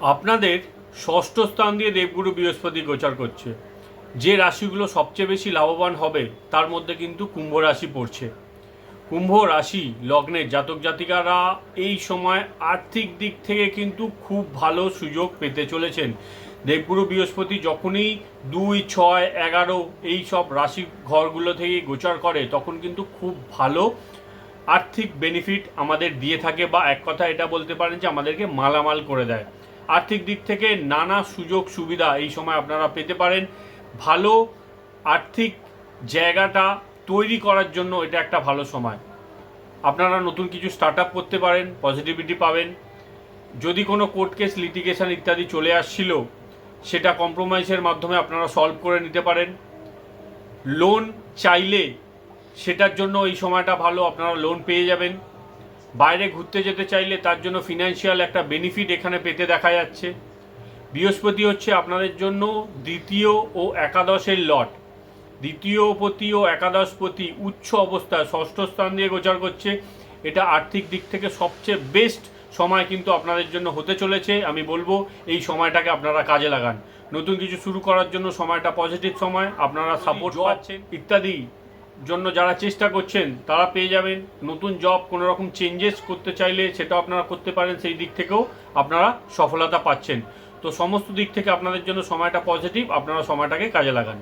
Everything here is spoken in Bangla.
আপনাদের ষষ্ঠ স্থান দিয়ে দেবগুরু বৃহস্পতি গোচার করছে। যে রাশিগুলো সবচেয়ে বেশি লাভবান হবে, তার মধ্যে কিন্তু কুম্ভ রাশি পড়ছে। কুম্ভ রাশি লগ্নের জাতক জাতিকারা এই সময় আর্থিক দিক থেকে কিন্তু খুব ভালো সুযোগ পেতে চলেছেন। দেবগুরু বৃহস্পতি যখনই দুই, ছয়, এগারো এই সব রাশি ঘরগুলো থেকে গোচার করে, তখন কিন্তু খুব ভালো আর্থিক বেনিফিট আমাদের দিয়ে থাকে বা এক কথা এটা বলতে পারেন যে আমাদেরকে মালামাল করে দেয়। আর্থিক দিক থেকে নানা সুযোগ সুবিধা এই সময় আপনারা পেতে পারেন। ভালো আর্থিক জায়গাটা তৈরি করার জন্য এটা একটা ভালো সময়। আপনারা নতুন কিছু স্টার্ট আপ করতে পারেন পজিটিভিটি পাবেন। যদি কোনো কোর্ট কেস লিটিগেশন ইত্যাদি চলে আসছিল, সেটা কম্প্রোমাইজের মাধ্যমে আপনারা সলভ করে নিতে পারেন। লোন চাইলে সেটার জন্য এই সময়টা ভালো, আপনারা লোন পেয়ে যাবেন। বাইরে ঘুরতে যেতে চাইলে তার জন্য ফিনান্সিয়াল একটা বেনিফিট এখানে পেতে দেখা যাচ্ছে। বৃহস্পতি হচ্ছে আপনাদের জন্য দ্বিতীয় ও একাদশের লট। দ্বিতীয় পতি ও একাদশপতি উচ্চ অবস্থায় ষষ্ঠ স্থান দিয়ে গোচার করছে। এটা আর্থিক দিক থেকে সবচেয়ে বেস্ট সময় কিন্তু আপনাদের জন্য হতে চলেছে। আমি বলব এই সময়টাকে আপনারা কাজে লাগান। নতুন কিছু শুরু করার জন্য সময়টা পজিটিভ সময় আপনারা সাপোর্ট পাচ্ছেন। ইত্যাদি। জন্য যারা চেষ্টা করছেন, তারা পেয়ে যাবেন। নতুন জব কোনো রকম চেঞ্জেস করতে চাইলে সেটা আপনারা করতে পারেন। সেই দিক থেকেও আপনারা সফলতা পাচ্ছেন। তো সমস্ত দিক থেকে আপনাদের জন্য সময়টা পজিটিভ আপনারা সময়টাকে কাজে লাগান।